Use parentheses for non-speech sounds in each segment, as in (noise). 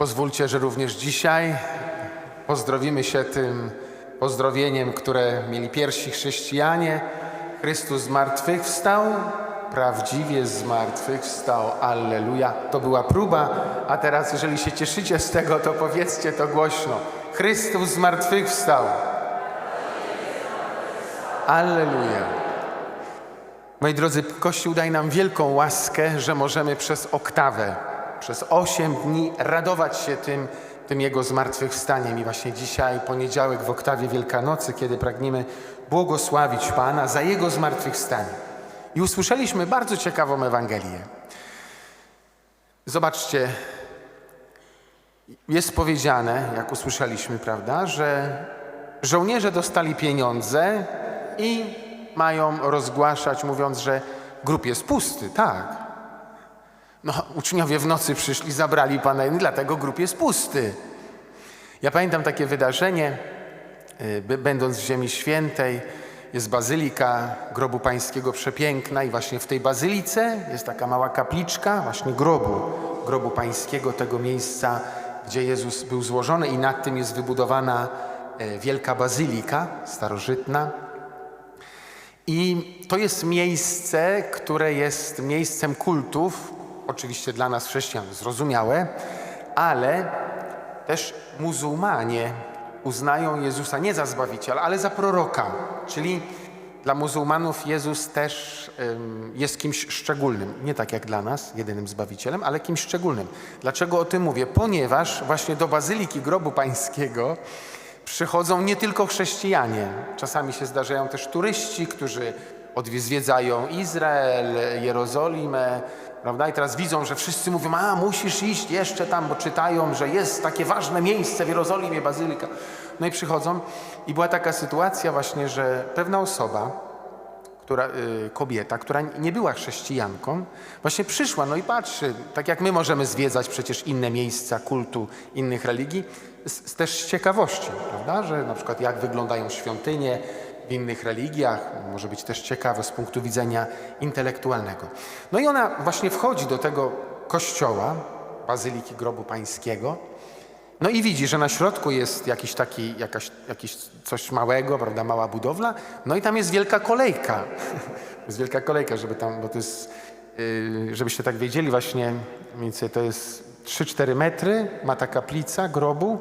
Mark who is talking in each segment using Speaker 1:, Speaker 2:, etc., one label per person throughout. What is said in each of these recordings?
Speaker 1: Pozwólcie, że również dzisiaj pozdrowimy się tym pozdrowieniem, które mieli pierwsi chrześcijanie. Chrystus zmartwychwstał, prawdziwie zmartwychwstał, Alleluja. To była próba, a teraz jeżeli się cieszycie z tego, to powiedzcie to głośno. Chrystus zmartwychwstał. Alleluja. Moi drodzy, Kościół daje nam wielką łaskę, że możemy przez oktawę, przez osiem dni radować się tym, tym Jego zmartwychwstaniem. I właśnie dzisiaj, poniedziałek w oktawie Wielkanocy, kiedy pragniemy błogosławić Pana za Jego zmartwychwstanie. I usłyszeliśmy bardzo ciekawą Ewangelię. Zobaczcie, jest powiedziane, jak usłyszeliśmy, prawda, że żołnierze dostali pieniądze i mają rozgłaszać, mówiąc, że grób jest pusty. Tak. No, uczniowie w nocy przyszli, zabrali Pana i dlatego grób jest pusty. Ja pamiętam takie wydarzenie, y, będąc w Ziemi Świętej, jest bazylika grobu pańskiego przepiękna i właśnie w tej bazylice jest taka mała kapliczka właśnie grobu, grobu pańskiego, tego miejsca, gdzie Jezus był złożony i nad tym jest wybudowana e, wielka bazylika starożytna. I to jest miejsce, które jest miejscem kultów, oczywiście dla nas chrześcijan zrozumiałe, ale też muzułmanie uznają Jezusa nie za Zbawiciela, ale za proroka. Czyli dla muzułmanów Jezus też jest kimś szczególnym. Nie tak jak dla nas, jedynym Zbawicielem, ale kimś szczególnym. Dlaczego o tym mówię? Ponieważ właśnie do Bazyliki Grobu Pańskiego przychodzą nie tylko chrześcijanie. Czasami się zdarzają też turyści, którzy zwiedzają Izrael, Jerozolimę, prawda? I teraz widzą, że wszyscy mówią, a musisz iść jeszcze tam, bo czytają, że jest takie ważne miejsce w Jerozolimie, Bazylika. No i przychodzą i była taka sytuacja właśnie, że pewna osoba, która, y, kobieta, która nie była chrześcijanką, właśnie przyszła, no i patrzy, tak jak my możemy zwiedzać przecież inne miejsca kultu innych religii, z, z też z ciekawości, prawda, że na przykład jak wyglądają świątynie w innych religiach, może być też ciekawe z punktu widzenia intelektualnego. No i ona właśnie wchodzi do tego kościoła, Bazyliki Grobu Pańskiego, no i widzi, że na środku jest jakiś taki, jakaś, jakiś coś małego, prawda, mała budowla, no i tam jest wielka kolejka. (laughs) jest wielka kolejka, żeby tam, bo to jest, yy, żebyście tak wiedzieli, właśnie mniej więcej to jest 3-4 metry, ma ta kaplica grobu,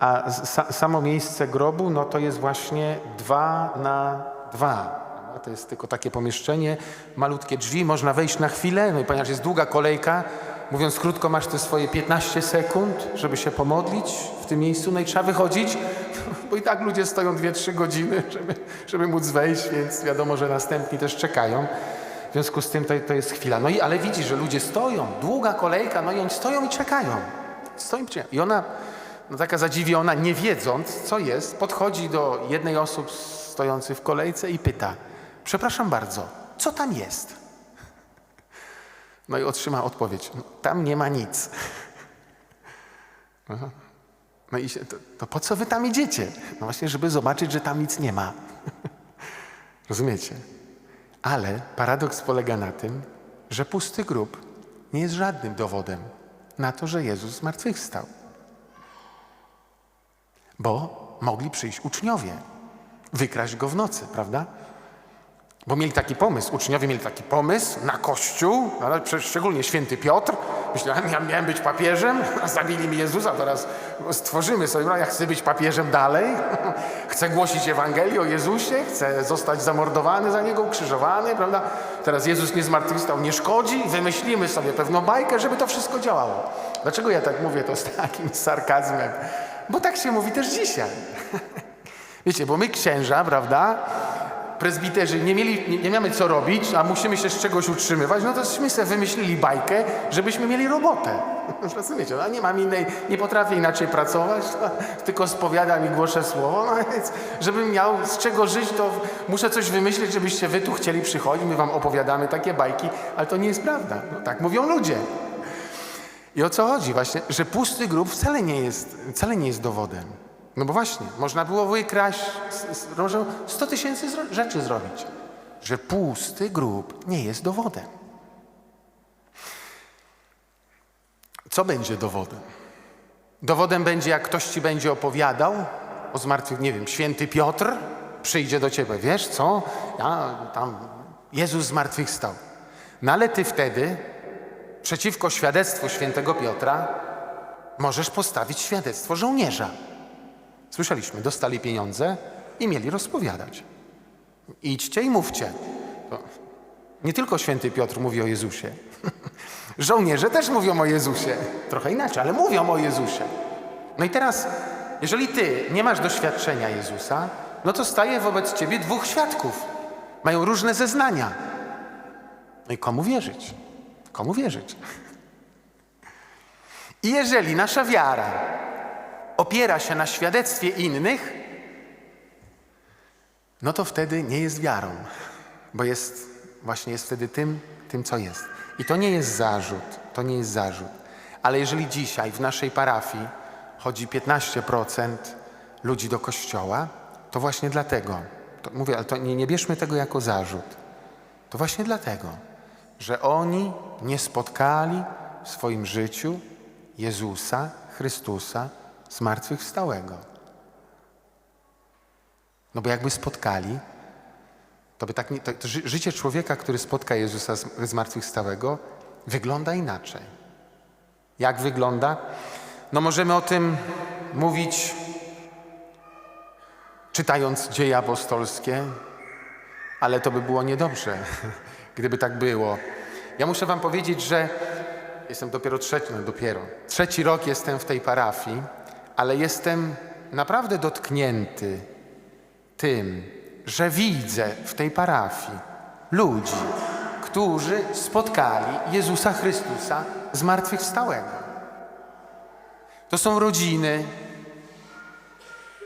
Speaker 1: a sa, samo miejsce grobu, no to jest właśnie 2 na 2. A to jest tylko takie pomieszczenie, malutkie drzwi, można wejść na chwilę, no i ponieważ jest długa kolejka, mówiąc krótko, masz te swoje 15 sekund, żeby się pomodlić w tym miejscu, no i trzeba wychodzić, (laughs) bo i tak ludzie stoją 2-3 godziny, żeby, żeby móc wejść, więc wiadomo, że następni też czekają. W związku z tym to, to jest chwila. No i ale widzi, że ludzie stoją, długa kolejka, no i oni stoją i czekają. Stoją i czekają. I ona, no taka zadziwiona, nie wiedząc, co jest, podchodzi do jednej osób stojących w kolejce i pyta, przepraszam bardzo, co tam jest? No i otrzyma odpowiedź, no, tam nie ma nic. (laughs) No i się, to, to po co wy tam idziecie? No właśnie, żeby zobaczyć, że tam nic nie ma. (laughs) Rozumiecie? Ale paradoks polega na tym, że pusty grób nie jest żadnym dowodem na to, że Jezus zmartwychwstał. Bo mogli przyjść uczniowie, wykraść go w nocy, prawda? Bo mieli taki pomysł, uczniowie mieli taki pomysł na Kościół, prze- szczególnie święty Piotr. Myślałem, ja miałem być papieżem, (laughs) a zabili mi Jezusa, teraz stworzymy sobie, no, ja chcę być papieżem dalej, (laughs) chcę głosić Ewangelię o Jezusie, chcę zostać zamordowany za Niego, ukrzyżowany, prawda? Teraz Jezus nie zmartwychwstał, nie szkodzi, wymyślimy sobie pewną bajkę, żeby to wszystko działało. Dlaczego ja tak mówię to z takim (laughs) sarkazmem? Bo tak się mówi też dzisiaj. (laughs) Wiecie, bo my księża, prawda, prezbiterzy nie, mieli, nie, nie mamy co robić, a musimy się z czegoś utrzymywać, no tośmy sobie wymyślili bajkę, żebyśmy mieli robotę. (laughs) Rozumiecie? No, nie mam innej, nie potrafię inaczej pracować, no, (laughs) tylko spowiadam i głoszę słowo, no więc żebym miał z czego żyć, to muszę coś wymyślić, żebyście wy tu chcieli przychodzić, my wam opowiadamy takie bajki, ale to nie jest prawda. No, tak mówią ludzie. I o co chodzi właśnie? Że pusty grób wcale nie jest, wcale nie jest dowodem. No bo właśnie, można było wykraść, może 100 tysięcy rzeczy zrobić. Że pusty grób nie jest dowodem. Co będzie dowodem? Dowodem będzie, jak ktoś ci będzie opowiadał o zmartwych, nie wiem, święty Piotr przyjdzie do ciebie, wiesz co? Ja tam, Jezus zmartwychwstał. No ale ty wtedy przeciwko świadectwu świętego Piotra możesz postawić świadectwo żołnierza. Słyszeliśmy, dostali pieniądze i mieli rozpowiadać. Idźcie i mówcie. To nie tylko święty Piotr mówi o Jezusie. (laughs) Żołnierze też mówią o Jezusie. Trochę inaczej, ale mówią o Jezusie. No i teraz, jeżeli ty nie masz doświadczenia Jezusa, no to staje wobec ciebie dwóch świadków. Mają różne zeznania. No i komu wierzyć? Komu wierzyć? I jeżeli nasza wiara opiera się na świadectwie innych, no to wtedy nie jest wiarą, bo jest właśnie jest wtedy tym, tym, co jest. I to nie jest zarzut, to nie jest zarzut. Ale jeżeli dzisiaj w naszej parafii chodzi 15% ludzi do kościoła, to właśnie dlatego, to mówię, ale to nie, nie bierzmy tego jako zarzut. To właśnie dlatego, że oni nie spotkali w swoim życiu Jezusa Chrystusa zmartwychwstałego. No bo jakby spotkali, to by tak nie, to, to ży, życie człowieka, który spotka Jezusa zmartwychwstałego, wygląda inaczej. Jak wygląda? No możemy o tym mówić czytając dzieje apostolskie, ale to by było niedobrze, (laughs) gdyby tak było. Ja muszę wam powiedzieć, że jestem dopiero trzeci, no dopiero, trzeci rok jestem w tej parafii, ale jestem naprawdę dotknięty tym, że widzę w tej parafii ludzi, którzy spotkali Jezusa Chrystusa zmartwychwstałego. To są rodziny,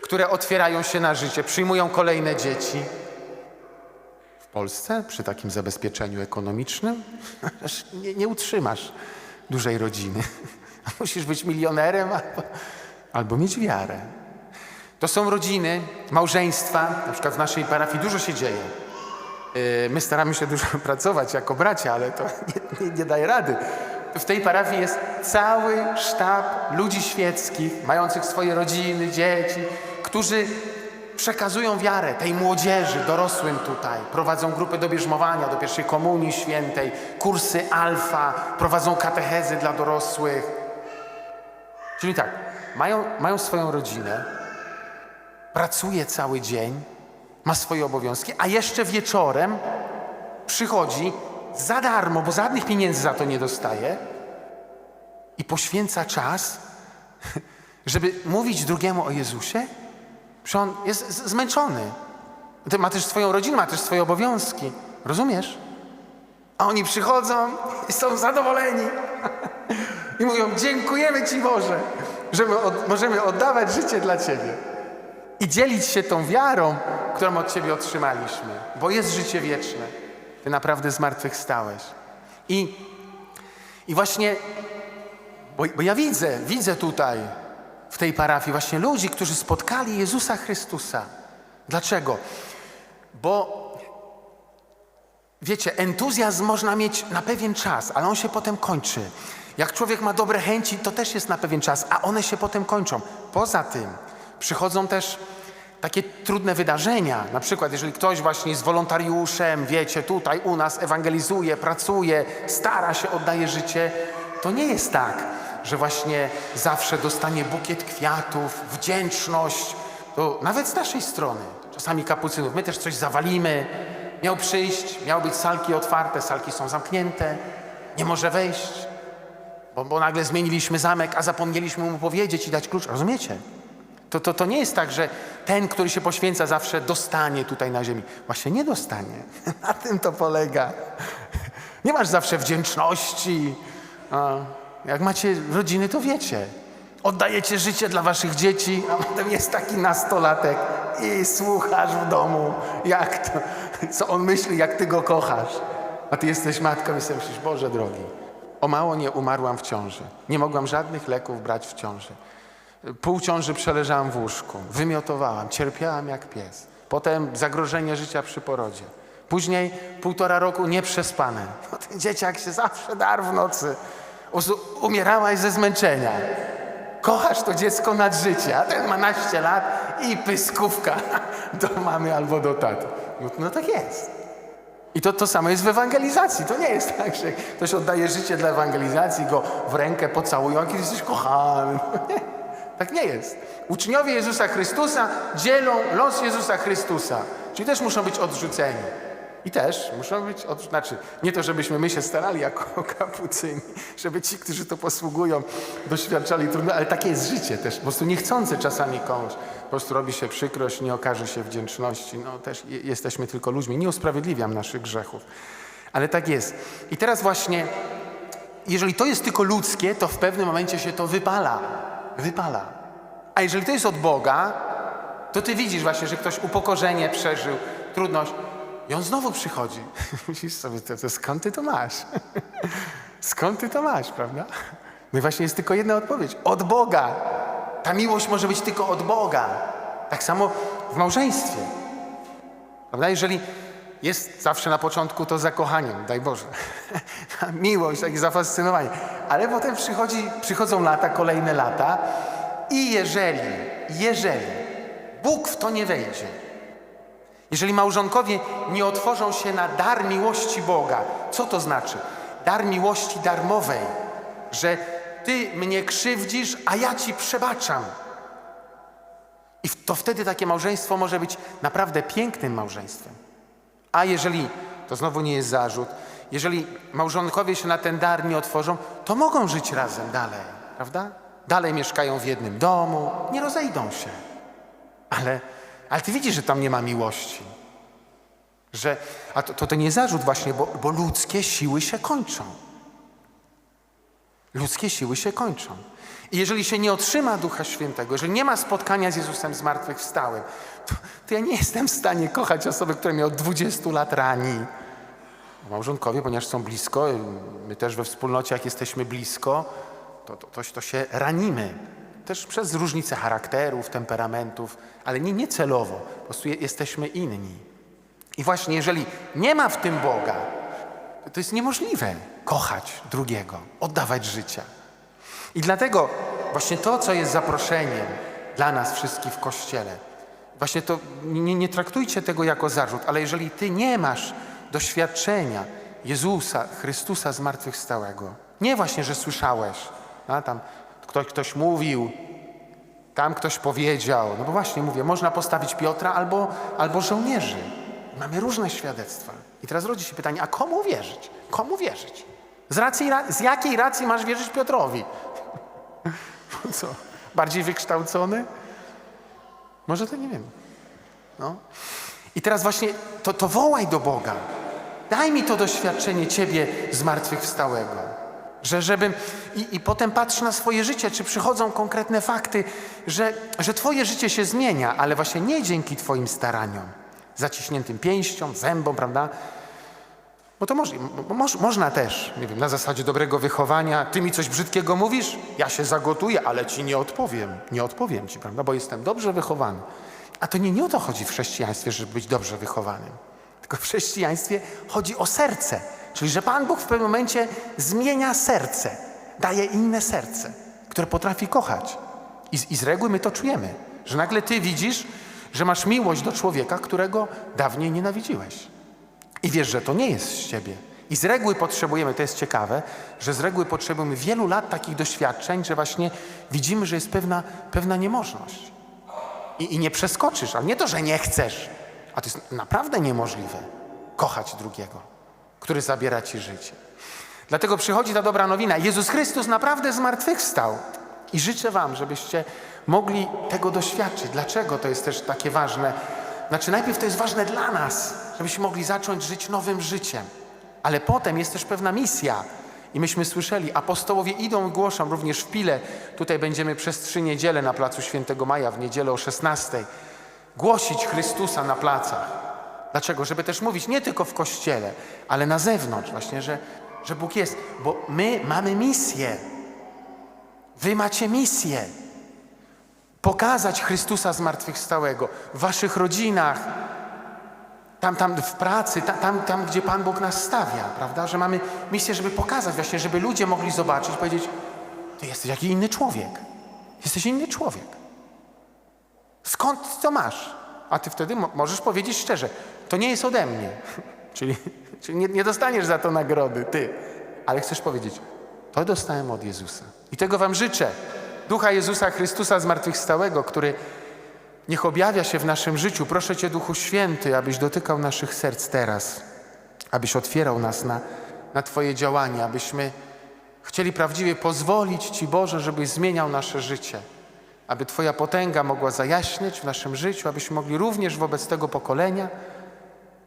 Speaker 1: które otwierają się na życie, przyjmują kolejne dzieci. Polsce przy takim zabezpieczeniu ekonomicznym (laughs) nie, nie utrzymasz dużej rodziny. (laughs) Musisz być milionerem albo, albo mieć wiarę. To są rodziny, małżeństwa, na przykład w naszej parafii dużo się dzieje. Yy, My staramy się dużo (laughs) pracować jako bracia, ale to nie, nie, nie daje rady. W tej parafii jest cały sztab ludzi świeckich, mających swoje rodziny, dzieci, którzy przekazują wiarę tej młodzieży, dorosłym tutaj. Prowadzą grupy do bierzmowania, do pierwszej komunii świętej, kursy alfa, prowadzą katechezy dla dorosłych. Czyli tak, mają, mają swoją rodzinę, pracuje cały dzień, ma swoje obowiązki, a jeszcze wieczorem przychodzi za darmo, bo żadnych pieniędzy za to nie dostaje i poświęca czas, (laughs) żeby mówić drugiemu o Jezusie? Przecież on jest zmęczony. Ty Ma też swoją rodzinę, ma też swoje obowiązki. Rozumiesz? A oni przychodzą i są zadowoleni. (laughs) I mówią, dziękujemy Ci Boże, że od, możemy oddawać życie dla Ciebie i dzielić się tą wiarą, którą od Ciebie otrzymaliśmy, bo jest życie wieczne. Ty naprawdę zmartwychwstałeś. I, i właśnie, bo, bo ja widzę, widzę tutaj w tej parafii właśnie ludzi, którzy spotkali Jezusa Chrystusa. Dlaczego? Bo Wiecie, entuzjazm można mieć na pewien czas, ale on się potem kończy. Jak człowiek ma dobre chęci, to też jest na pewien czas, a one się potem kończą. Poza tym przychodzą też takie trudne wydarzenia. Na przykład, jeżeli ktoś właśnie jest wolontariuszem, wiecie, tutaj u nas ewangelizuje, pracuje, stara się, oddaje życie, to nie jest tak, że właśnie zawsze dostanie bukiet kwiatów, wdzięczność. To nawet z naszej strony, czasami kapucynów, my też coś zawalimy, Miał przyjść, miały być salki otwarte, salki są zamknięte, nie może wejść, bo, bo nagle zmieniliśmy zamek, a zapomnieliśmy mu powiedzieć i dać klucz. Rozumiecie? To, to, to nie jest tak, że ten, który się poświęca, zawsze dostanie tutaj na ziemi. Właśnie nie dostanie. (laughs) Na tym to polega. Nie masz zawsze wdzięczności. A jak macie rodziny, to wiecie. Oddajecie życie dla waszych dzieci, a potem jest taki nastolatek i słuchasz w domu, jak to, co on myśli, jak ty go kochasz. A ty jesteś matką i sobie myślisz, Boże drogi, O mało nie umarłam w ciąży. Nie mogłam żadnych leków brać w ciąży. Pół ciąży przeleżałam w łóżku. Wymiotowałam, cierpiałam jak pies. Potem zagrożenie życia przy porodzie. Później półtora roku nieprzespane. (laughs) No, ten dzieciak się zawsze darł w nocy. Umierałaś ze zmęczenia. Kochasz to dziecko nad życie, a ten ma naście lat i pyskówka (laughs) do mamy albo do taty. No, no tak jest. I to, to samo jest w ewangelizacji. To nie jest (laughs) tak, że ktoś oddaje życie dla ewangelizacji, go w rękę pocałują, kiedy jesteś kochany. (laughs) Nie, tak nie jest. Uczniowie Jezusa Chrystusa dzielą los Jezusa Chrystusa. Czyli też muszą być odrzuceni. I też muszą być, znaczy nie to, żebyśmy my się starali jako (laughs) kapucyni, żeby ci, którzy to posługują, doświadczali trudno, ale takie jest życie też, po prostu niechcący czasami komuś. Po prostu robi się przykrość, nie okaże się wdzięczności. No też je- jesteśmy tylko ludźmi, nie usprawiedliwiam naszych grzechów. Ale tak jest. I teraz właśnie, jeżeli to jest tylko ludzkie, to w pewnym momencie się to wypala. Wypala. A jeżeli to jest od Boga, to ty widzisz właśnie, że ktoś upokorzenie przeżył, trudność i on znowu przychodzi. (laughs) Myślisz sobie, to, to skąd ty to masz? (laughs) skąd ty to masz, prawda? No i właśnie jest tylko jedna odpowiedź. Od Boga. Ta miłość może być tylko od Boga. Tak samo w małżeństwie. Prawda? Jeżeli jest zawsze na początku to zakochanie, daj Boże. (laughs) Miłość, takie zafascynowanie. Ale potem przychodzi, przychodzą lata, kolejne lata i jeżeli, jeżeli Bóg w to nie wejdzie, jeżeli małżonkowie nie otworzą się na dar miłości Boga, co to znaczy? Dar miłości darmowej, że ty mnie krzywdzisz, a ja ci przebaczam. I to wtedy takie małżeństwo może być naprawdę pięknym małżeństwem. A jeżeli, to znowu nie jest zarzut, jeżeli małżonkowie się na ten dar nie otworzą, to mogą żyć razem dalej, prawda? Dalej mieszkają w jednym domu, nie rozejdą się. Ale, ale ty widzisz, że tam nie ma miłości. Że, a to, to, to nie zarzut właśnie, bo, bo ludzkie siły się kończą. Ludzkie siły się kończą. I jeżeli się nie otrzyma Ducha Świętego, jeżeli nie ma spotkania z Jezusem zmartwychwstałym, to, to ja nie jestem w stanie kochać osoby, która mnie od 20 lat rani. Małżonkowie, ponieważ są blisko, my też we wspólnocie, jak jesteśmy blisko, to, to, to, to się ranimy. Też przez różnice charakterów, temperamentów, ale nie, nie celowo. Po prostu je, jesteśmy inni. I właśnie jeżeli nie ma w tym Boga, to jest niemożliwe kochać drugiego, oddawać życia. I dlatego właśnie to, co jest zaproszeniem dla nas wszystkich w Kościele, właśnie to nie, nie traktujcie tego jako zarzut, ale jeżeli ty nie masz doświadczenia Jezusa, Chrystusa zmartwychwstałego, nie właśnie, że słyszałeś, a tam ktoś, ktoś mówił, tam ktoś powiedział, no bo właśnie mówię, można postawić Piotra albo, albo żołnierzy. Mamy różne świadectwa. I teraz rodzi się pytanie, a komu wierzyć? Komu wierzyć? Z, racji, ra- z jakiej racji masz wierzyć Piotrowi? (laughs) Co? Bardziej wykształcony? Może to nie wiem. No. I teraz właśnie to, to wołaj do Boga. Daj mi to doświadczenie Ciebie zmartwychwstałego. Że, żebym, i, I potem patrz na swoje życie, czy przychodzą konkretne fakty, że, że Twoje życie się zmienia, ale właśnie nie dzięki Twoim staraniom, zaciśniętym pięściom, zębom, prawda? Bo to moż, można też, nie wiem, na zasadzie dobrego wychowania. Ty mi coś brzydkiego mówisz, ja się zagotuję, ale ci nie odpowiem. Nie odpowiem ci, prawda? Bo jestem dobrze wychowany. A to nie, nie o to chodzi w chrześcijaństwie, żeby być dobrze wychowanym. Tylko w chrześcijaństwie chodzi o serce. Czyli, że Pan Bóg w pewnym momencie zmienia serce, daje inne serce, które potrafi kochać. I, z- I z reguły my to czujemy, że nagle ty widzisz, że masz miłość do człowieka, którego dawniej nienawidziłeś. I wiesz, że to nie jest z ciebie. I z reguły potrzebujemy, to jest ciekawe, że z reguły potrzebujemy wielu lat takich doświadczeń, że właśnie widzimy, że jest pewna, pewna niemożność. I, I nie przeskoczysz, ale nie to, że nie chcesz, a to jest naprawdę niemożliwe kochać drugiego, który zabiera ci życie. Dlatego przychodzi ta dobra nowina. Jezus Chrystus naprawdę zmartwychwstał. I życzę Wam, żebyście mogli tego doświadczyć. Dlaczego to jest też takie ważne? Znaczy, najpierw to jest ważne dla nas, żebyśmy mogli zacząć żyć nowym życiem. Ale potem jest też pewna misja. I myśmy słyszeli, apostołowie idą i głoszą również w Pile. Tutaj będziemy przez trzy niedziele na placu Świętego Maja, w niedzielę o 16. Głosić Chrystusa na placach. Dlaczego? Żeby też mówić nie tylko w kościele, ale na zewnątrz, właśnie, że że Bóg jest, bo my mamy misję. Wy macie misję. Pokazać Chrystusa zmartwychwstałego w waszych rodzinach, tam, tam w pracy, ta- tam, tam, gdzie Pan Bóg nas stawia, prawda? Że mamy misję, żeby pokazać właśnie, żeby ludzie mogli zobaczyć, powiedzieć, ty jesteś jakiś inny człowiek. Jesteś inny człowiek. Skąd to masz? A ty wtedy mo- możesz powiedzieć szczerze, to nie jest ode mnie. (laughs) czyli czyli nie, nie dostaniesz za to nagrody, ty. Ale chcesz powiedzieć, to dostałem od Jezusa. I tego wam życzę. Ducha Jezusa Chrystusa zmartwychwstałego, który niech objawia się w naszym życiu. Proszę Cię, Duchu Święty, abyś dotykał naszych serc teraz, abyś otwierał nas na, na Twoje działania, abyśmy chcieli prawdziwie pozwolić Ci, Boże, żebyś zmieniał nasze życie, aby Twoja potęga mogła zajaśnieć w naszym życiu, abyśmy mogli również wobec tego pokolenia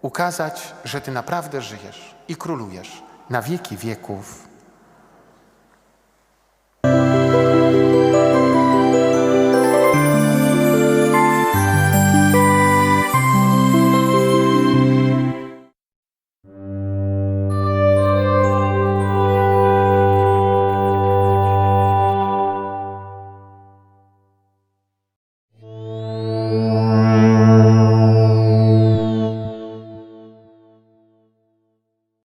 Speaker 1: ukazać, że Ty naprawdę żyjesz i królujesz na wieki wieków.